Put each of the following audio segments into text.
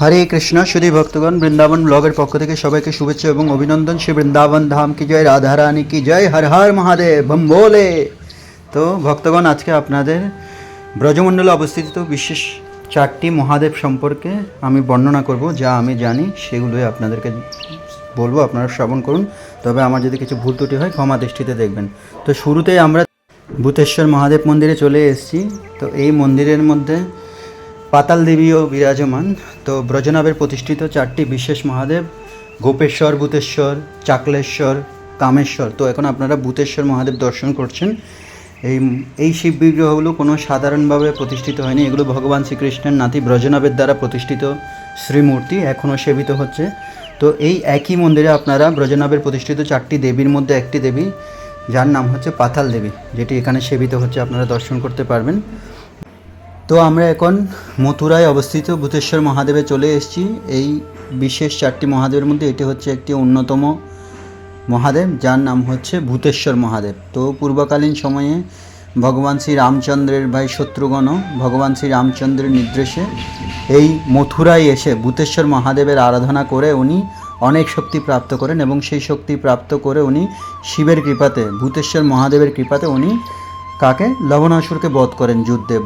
হরে কৃষ্ণ সুধী ভক্তগণ, বৃন্দাবন ব্লগের পক্ষ থেকে সবাইকে শুভেচ্ছা এবং অভিনন্দন। শ্রী বৃন্দাবন ধাম কি জয়, রাধারানী কি জয়, হর হর মহাদেব, বম বলে। তো ভক্তগণ, আজকে আপনাদের ব্রজমণ্ডলে অবস্থিত বিশেষ চারটি মহাদেব সম্পর্কে আমি বর্ণনা করব, যা আমি জানি, সেগুলোই আপনাদেরকে বলব, আপনারা শ্রবণ করুন। তবে আমার যদি কিছু ভুল ত্রুটি হয়, ক্ষমা দৃষ্টিতে দেখবেন। তো শুরুতেই আমরা ভূতেশ্বর মহাদেব মন্দিরে চলে এসেছি। তো এই মন্দিরের মধ্যে পাতাল দেবীও বিরাজমান। তো ব্রজনাবের প্রতিষ্ঠিত চারটি বিশেষ মহাদেব, গোপেশ্বর ভূতেশ্বর চাকলেশ্বর, কামেশ্বর। তো এখন আপনারা ভূতেশ্বর মহাদেব দর্শন করছেন। এই এই শিব বিগ্রহগুলো কোনো সাধারণভাবে প্রতিষ্ঠিত হয়নি। এগুলো ভগবান শ্রীকৃষ্ণের নাতি ব্রজনাবের দ্বারা প্রতিষ্ঠিত শ্রীমূর্তি, এখনও সেবিত হচ্ছে। তো এই একই মন্দিরে আপনারা ব্রজনাবের প্রতিষ্ঠিত চারটি দেবীর মধ্যে একটি দেবী, যার নাম হচ্ছে পাতাল দেবী, যেটি এখানে সেবিত হচ্ছে। আপনারা দর্শন করতে পারবেন। তো আমরা এখন মথুরায় অবস্থিত ভূতেশ্বর মহাদেবে চলে এসেছি। এই বিশেষ চারটি মহাদেবের মধ্যে এটি হচ্ছে একটি অন্যতম মহাদেব, যার নাম হচ্ছে ভূতেশ্বর মহাদেব। তো পূর্বকালীন সময়ে ভগবান শ্রী রামচন্দ্রের ভাই শত্রুঘ্ন ভগবান শ্রী রামচন্দ্রের নির্দেশে এই মথুরায় এসে ভূতেশ্বর মহাদেবের আরাধনা করে উনি অনেক শক্তি প্রাপ্ত করেন এবং সেই শক্তি প্রাপ্ত করে উনি শিবের কৃপাতে, ভূতেশ্বর মহাদেবের কৃপাতে উনি কাকে? লবণাসুরকে বধ করেন যুদ্ধে।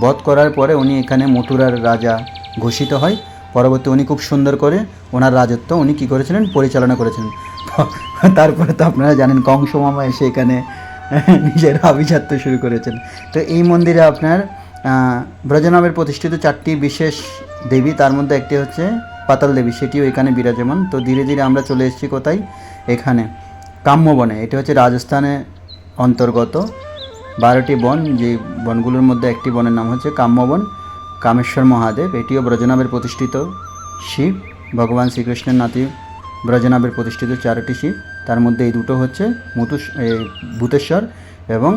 বধ করার পরে উনি এখানে মথুরার রাজা ঘোষিত হয়। পরবর্তী উনি খুব সুন্দর করে ওনার রাজত্ব উনি কী করেছিলেন? পরিচালনা করেছিলেন। তারপরে তো আপনারা জানেন কংস মামা এসে এখানে নিজের আভিজাত্য শুরু করেছেন। তো এই মন্দিরে আপনার ব্রজনামের প্রতিষ্ঠিত চারটি বিশেষ দেবী, তার মধ্যে একটি হচ্ছে পাতাল দেবী, সেটিও এখানে বিরাজমান। তো ধীরে ধীরে আমরা চলে এসেছি কোথায়? এখানে কাম্যবনে, এটি হচ্ছে রাজস্থানে অন্তর্গত। বারোটি বন, যে বনগুলোর মধ্যে একটি বনের নাম হচ্ছে কাম্যবন, কামেশ্বর মহাদেব, এটিও ব্রজনাবের প্রতিষ্ঠিত শিব, ভগবান শ্রীকৃষ্ণের নাতি ব্রজনাবের প্রতিষ্ঠিত চারটি শিব, তার মধ্যে এই দুটো হচ্ছে মুতুস ভূতেশ্বর এবং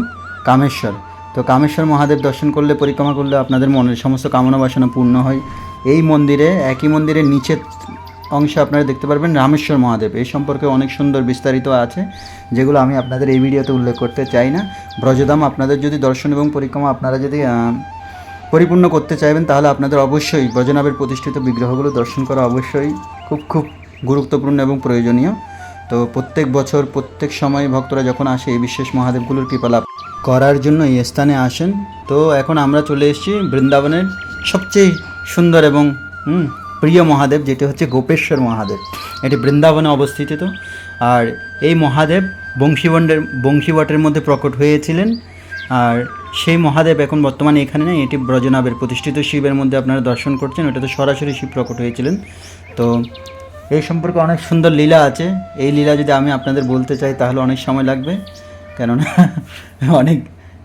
কামেশ্বর। তো কামেশ্বর মহাদেব দর্শন করলে, পরিক্রমা করলে আপনাদের মনের সমস্ত কামনা বাসনা পূর্ণ হয়। এই মন্দিরে, একই মন্দিরের নিচের অংশে আপনারা দেখতে পারবেন রামেশ্বর মহাদেব। এই সম্পর্কে অনেক সুন্দর বিস্তারিত আছে, যেগুলো আমি আপনাদের এই ভিডিওতে উল্লেখ করতে চাই না। ব্রজধাম, আপনাদের যদি দর্শন এবং পরিক্রমা আপনারা যদি পরিপূর্ণ করতে চাইবেন, তাহলে আপনাদের অবশ্যই ব্রজনাবের প্রতিষ্ঠিত বিগ্রহগুলো দর্শন করা অবশ্যই খুব খুব গুরুত্বপূর্ণ এবং প্রয়োজনীয়। তো প্রত্যেক বছর, প্রত্যেক সময় ভক্তরা যখন আসে, এই বিশেষ মহাদেবগুলোর কৃপা লাভ করার জন্য এই স্থানে আসেন। তো এখন আমরা চলে এসেছি বৃন্দাবনের সবচেয়ে সুন্দর এবং প্রিয় মহাদেব, যেটি হচ্ছে গোপেশ্বর মহাদেব। এটি বৃন্দাবনে অবস্থিত। আর এই মহাদেব বংশীবন্ডের বংশীবটের মধ্যে প্রকট হয়েছিলেন। আর সেই মহাদেব এখন বর্তমানে এখানে নেই। এটি ব্রজনাবের প্রতিষ্ঠিত শিবের মধ্যে আপনারা দর্শন করছেন। ওটাতে সরাসরি শিব প্রকট হয়েছিলেন। তো এই সম্পর্কে অনেক সুন্দর লীলা আছে। এই লীলা যদি আমি আপনাদের বলতে চাই, তাহলে অনেক সময় লাগবে। কেননা অনেক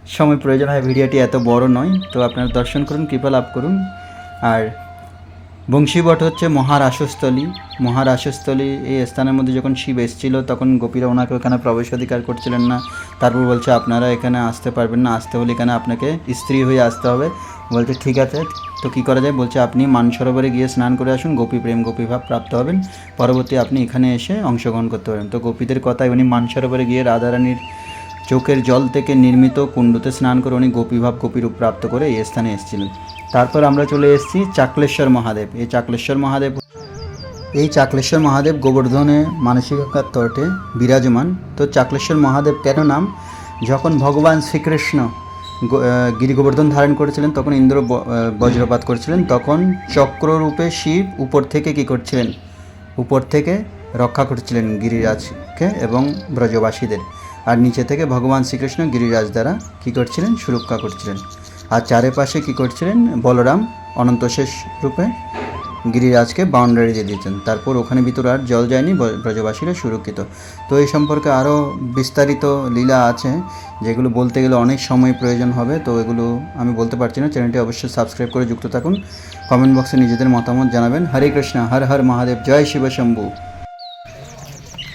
সময় প্রয়োজন হয়। ভিডিওটি এত বড় নয়। তো আপনারা দর্শন করুন, কৃপা লাভ করুন। আর বংশীবট হচ্ছে মহারাসস্থলী। মহারাসস্থলী এই স্থানের মধ্যে যখন শিব এসেছিল, তখন গোপীরা ওনাকে ওখানে প্রবেশ অধিকার করছিলেন না। তারপর বলছে, আপনারা এখানে আসতে পারবেন না, আসতে হলে এখানে আপনাকে স্ত্রী হয়ে আসতে হবে। বলছে, ঠিক আছে, তো কী করা যায়? বলছে, আপনি মানসরোবরে গিয়ে স্নান করে আসুন, গোপী প্রেম, গোপী ভাব প্রাপ্ত হবেন। পরবর্তী আপনি এখানে এসে অংশগ্রহণ করতে পারেন তো গোপীদের কথায় উনি মানসরোবরে গিয়ে রাধারানীর চোখের জল থেকে নির্মিত কুণ্ডতে স্নান করে উনি গোপীভাব গোপীরূপ প্রাপ্ত করে এই স্থানে এসেছিলেন। তারপর আমরা চলে এসেছি চাকলেশ্বর মহাদেব। এই চাকলেশ্বর মহাদেব এই চাকলেশ্বর মহাদেব গোবর্ধনে মানসিকতার তটে বিরাজমান। তো চাকলেশ্বর মহাদেব কেন নাম? যখন ভগবান শ্রীকৃষ্ণ গো- আহ, গিরি গোবর্ধন ধারণ করেছিলেন তখন ইন্দ্র বজ্রপাত করেছিলেন। তখন চক্ররূপে শিব উপর থেকে কী করছিলেন? উপর থেকে রক্ষা করছিলেন গিরিরাজকে এবং ব্রজবাসীদের। আর নিচে থেকে ভগবান শ্রীকৃষ্ণ গিরিরাজ দ্বারা কী করছিলেন? সুরক্ষা করছিলেন। আর চারিপাশে কী করছিলেন? বলরাম অনন্তশেষ রূপে গিরিরাজকে বাউন্ডারি দিয়ে দিয়েছেন তারপর ওখানে ভিতরে আর জল যায়নি ব্রজবাসীরা সুরক্ষিত। তো এই সম্পর্কে আরও বিস্তারিত লীলা আছে, যেগুলো বলতে গেলে অনেক সময় প্রয়োজন হবে। তো এগুলো আমি বলতে পারছি না। চ্যানেলটি অবশ্যই সাবস্ক্রাইব করে যুক্ত থাকুন। কমেন্ট বক্সে নিজেদের মতামত জানাবেন। হরে কৃষ্ণ, হর হর মহাদেব, জয় শিব শম্ভু।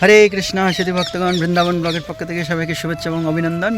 হরে কৃষ্ণ, সেতু ভক্তগণ, বৃন্দাবন ব্লগের পক্ষ থেকে সবাইকে শুভেচ্ছা এবং অভিনন্দন।